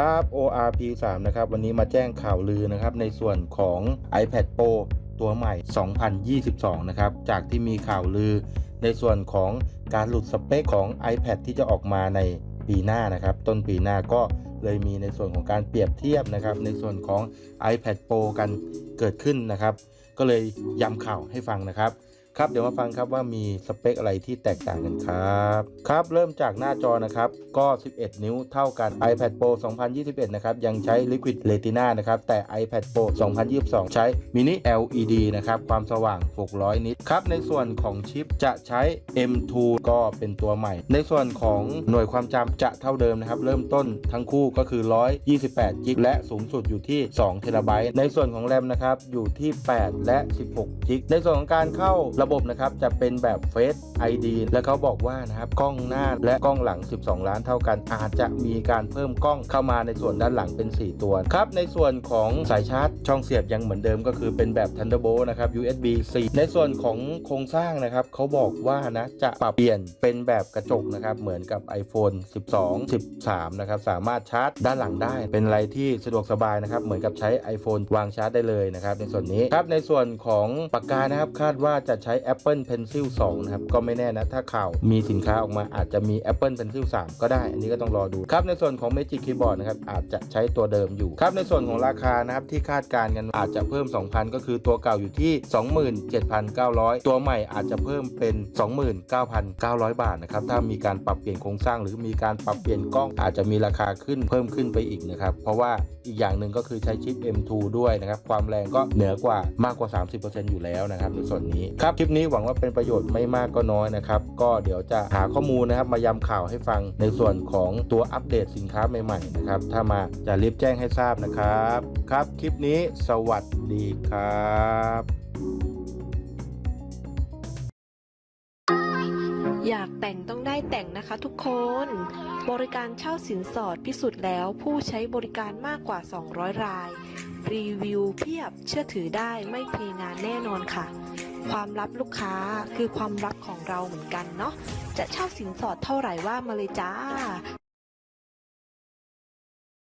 ครับ ORP 3นะครับ วันนี้มาแจ้งข่าวลือนะครับ ในส่วนของ iPad Pro ตัวใหม่ 2022 นะครับ จากที่มีข่าวลือ ในส่วนของการหลุดสเปคของ iPad ที่จะออกมาในปีหน้านะครับ ต้นปีหน้าก็เลยมีในส่วนของการเปรียบเทียบนะครับ ในส่วนของ iPad Pro กันเกิดขึ้นนะครับ ก็เลยย้ำข่าวให้ฟังนะครับ ครับเดี๋ยวมาฟังครับว่ามีสเปคอะไรที่แตกต่างกันครับครับเริ่มจากหน้าจอนะครับก็ 11 นิ้วเท่ากัน iPad Pro 2021 นะครับยังใช้ Liquid Retina นะครับแต่ iPad Pro 2022 ใช้ Mini LED นะครับความสว่าง 600 นิตครับในส่วนของชิปจะใช้ M2 ก็เป็นตัวใหม่ ในส่วนของหน่วยความจำจะเท่าเดิมนะครับเริ่มต้นทั้งคู่ก็คือ 128 g b และสูงสุดอยู่ที่2 t b ในส่วนของแรมนะครับอยู่ที่ 8 และ 16 g b ในส่วนของการเข้าระระบบนะครับจะเป็นแบบ Face ID และเขาบอกว่านะครับกล้องหน้าและกล้องหลัง 12 ล้านเท่ากัน อาจจะมีการเพิ่มกล้องเข้ามาในส่วนด้านหลังเป็น 4 ตัวครับในส่วนของสายชาร์จช่องเสียบยังเหมือนเดิมก็คือเป็นแบบ Thunderbolt นะครับ USB C ในส่วนของโครงสร้างนะครับเขาบอกว่านะจะปรับเปลี่ยนเป็นแบบกระจกนะครับเหมือนกับ iPhone 12 13 นะครับสามารถชาร์จด้านหลังได้ เป็นอะไรที่สะดวกสบายนะครับเหมือนกับใช้ iPhone วางชาร์จได้เลยนะครับในส่วนนี้ครับในส่วนของปากกานะครับคาดว่าจะใช้ Apple Pencil 2 นะครับ ก็ไม่แน่นะ ถ้าข่าวมีสินค้าออกมาอาจจะมี Apple Pencil 3 ก็ได้ อันนี้ก็ต้องรอดู ครับในส่วนของ Magic Keyboard นะครับ อาจจะใช้ตัวเดิมอยู่ ครับในส่วนของราคานะครับ ที่คาดการณ์กันอาจจะเพิ่ม 2,000 ก็คือตัวเก่าอยู่ที่ 27,900 ตัวใหม่อาจจะเพิ่มเป็น 29,900 บาทนะครับ ถ้ามีการปรับเปลี่ยนโครงสร้างหรือมีการปรับเปลี่ยนกล้องอาจจะมีราคาขึ้นเพิ่มขึ้นไปอีกนะครับ เพราะว่าอีกอย่างหนึ่งก็คือใช้ชิป M2 ด้วยนะครับ ความแรงก็เหนือกว่ามากกว่า 30%อยู่แล้วนะครับในส่วนนี้ครับลิปนี้หวังว่าเป็นประโยชน์ไม่มากก็น้อยนะครับ ก็เดี๋ยวจะหาข้อมูลนะครับ มาย้ำข่าวให้ฟังในส่วนของตัวอัปเดตสินค้าใหม่ๆนะครับ ถ้ามาจะรีบแจ้งให้ทราบนะครับ ครับ คลิปนี้สวัสดีครับ อยากแต่งต้องได้แต่งนะคะทุกคน บริการเช่าสินสอดพิสูจน์แล้วผู้ใช้บริการมากกว่า 200 ราย รีวิวเพียบเชื่อถือได้ไม่เทงานแน่นอนค่ะ ความลับลูกค้าคือความลับของเราเหมือนกันเนาะจะเช่าสินสอดเท่าไหร่ว่ามาเลยจ้า